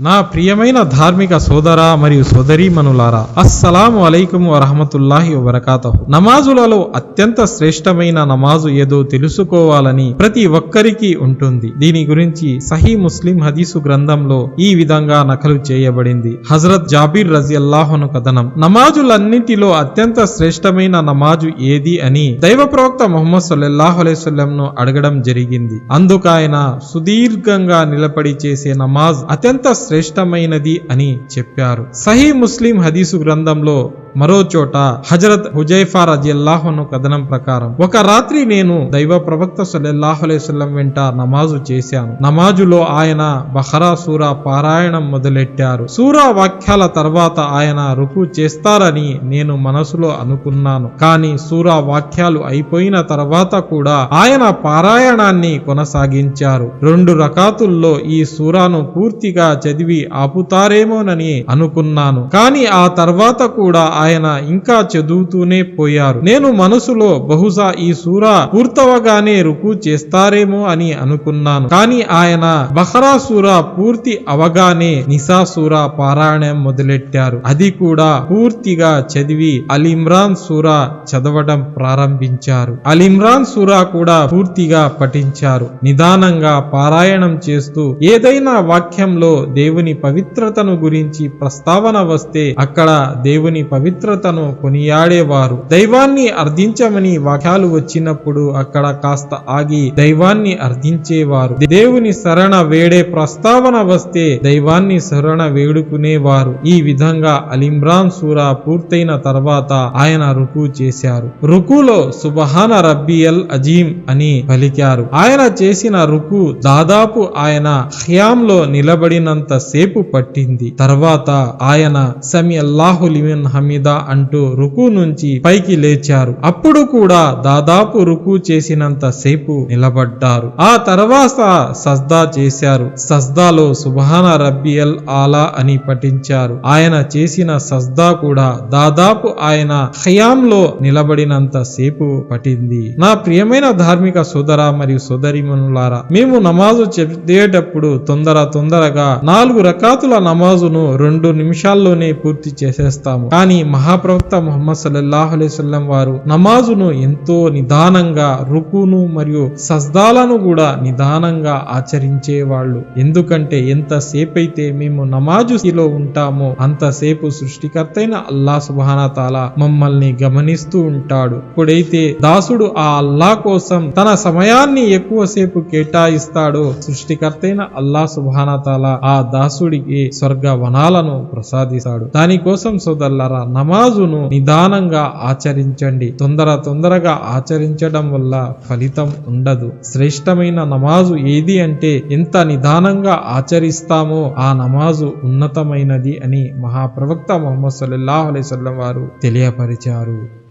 నా ప్రియమైన ధార్మిక సోదర మరియు సోదరీమణులారా అస్సలాము అలైకుం వరహమతుల్లాహి వబరకాతహు. నమాజులలో అత్యంత శ్రేష్టమైన నమాజు ఏదో తెలుసుకోవాలని ప్రతి ఒక్కరికి ఉంటుంది. దీని గురించి సహీ ముస్లిం హదీసు గ్రంథంలో ఈ విధంగా నకలు చేయబడింది. హజరత్ జాబీర్ రజియల్లాహును కథనం నమాజులన్నింటిలో అత్యంత శ్రేష్టమైన నమాజు ఏది అని దైవ ప్రవక్త మొహమ్మద్ సల్లల్లాహు అలైస్లంను అడగడం జరిగింది. అందుకాయన సుదీర్ఘంగా నిలబడి చేసే నమాజ్ అత్యంత శ్రేష్టమైనది అని చెప్పారు. సహీ ముస్లిం హదీసు గ్రంథంలో మరో చోట హజరత్ హుజైఫా రజిల్లాహును కథనం ప్రకారం ఒక రాత్రి నేను దైవ ప్రవక్త సలెల్లాహులేసల్లం వెంట నమాజు చేశాను. నమాజులో ఆయన బహరా సూరా పారాయణం మొదలెట్టారు. సూరా వాక్యాల తర్వాత ఆయన రుకు చేస్తారని నేను మనసులో అనుకున్నాను. కానీ సూరా వాక్యాలు అయిపోయిన తర్వాత కూడా ఆయన పారాయణాన్ని కొనసాగించారు. రెండు రకాతుల్లో ఈ సూరాను పూర్తిగా చదివి ఆపుతారేమోనని అనుకున్నాను. కానీ ఆ తర్వాత కూడా ఆయన ఇంకా చదువుతూనే పోయారు. నేను మనసులో బహుశా ఈ సూరా పూర్తవగానే రుకు చేస్తారేమో అని అనుకున్నాను. కానీ ఆయన బహరా సూరా పూర్తి అవగానే నిసా సూరా పారాయణం మొదలెట్టారు. అది కూడా పూర్తిగా చదివి అలిమ్రాన్ సూరా చదవడం ప్రారంభించారు. అలిమ్రాన్ సూరా కూడా పూర్తిగా పఠించారు. నిదానంగా పారాయణం చేస్తూ ఏదైనా వాక్యంలో దేవుని పవిత్రతను గురించి ప్రస్తావన వస్తే అక్కడ దేవుని పవిత్రతను కొనియాడేవారు. దైవాన్ని అర్థించమని వాక్యాలు వచ్చినప్పుడు అక్కడ కాస్త ఆగి దైవాన్ని అర్థించేవారు దేవుని శరణ వేడే ప్రస్తావన వస్తే దైవాన్ని శరణ వేడుకునేవారు. ఈ విధంగా అలిమ్రాన్ సూరా పూర్తయిన తర్వాత ఆయన రుకు చేశారు. రుకులో సుబహాన రబ్బియల్ అజీం అని పలికారు. ఆయన చేసిన రుకు దాదాపు ఆయన హ్యాంలో నిలబడినంత సేపు పట్టింది. తర్వాత ఆయన సమి అల్లాహులిమిన్ హమీద్ మీద అంటూ రుకు నుంచి పైకి లేచారు. అప్పుడు కూడా దాదాపు రుకు చేసినంత సేపు నిలబడ్డారు. ఆ తర్వాత సజ్దా చేశారు. సజ్దాలో సుబహాన రబ్బియల్ ఆలా అని పఠించారు. ఆయన చేసిన సజ్దా కూడా దాదాపు ఆయన హయాంలో నిలబడినంత సేపు పట్టింది. నా ప్రియమైన ధార్మిక సోదర మరియు సోదరిమనులారా మేము నమాజు చెప్పేటప్పుడు తొందర తొందరగా నాలుగు రకాతుల నమాజును రెండు నిమిషాల్లోనే పూర్తి చేసేస్తాము. కానీ మహాప్రవక్త ముహమ్మద్ సల్లల్లాహు అలైహి వారు నమాజును ఎంతో నిదానంగా రుకును మరియు సజ్దాలను కూడా నిదానంగా ఆచరించేవాళ్ళు. ఎందుకంటే ఎంతసేపు అయితే మేము నమాజులో ఉంటామో అంతసేపు సృష్టికర్తైన అల్లా సుబానతాల మమ్మల్ని గమనిస్తూ ఉంటాడు. ఇప్పుడైతే దాసుడు ఆ అల్లా కోసం తన సమయాన్ని ఎక్కువసేపు కేటాయిస్తాడో సృష్టికర్తైన అల్లా సుబానతాల ఆ దాసుడికి స్వర్గ వనాలను ప్రసాదిస్తాడు. దానికోసం సోదరులారా నమాజును నిదానంగా ఆచరించండి. తొందర తొందరగా ఆచరించడం వల్ల ఫలితం ఉండదు. శ్రేష్టమైన నమాజు ఏది అంటే ఎంత నిదానంగా ఆచరిస్తామో ఆ నమాజు ఉన్నతమైనది అని మహాప్రవక్త మొహమ్మద్ సల్లాహు అలైహి వారు తెలియపరిచారు.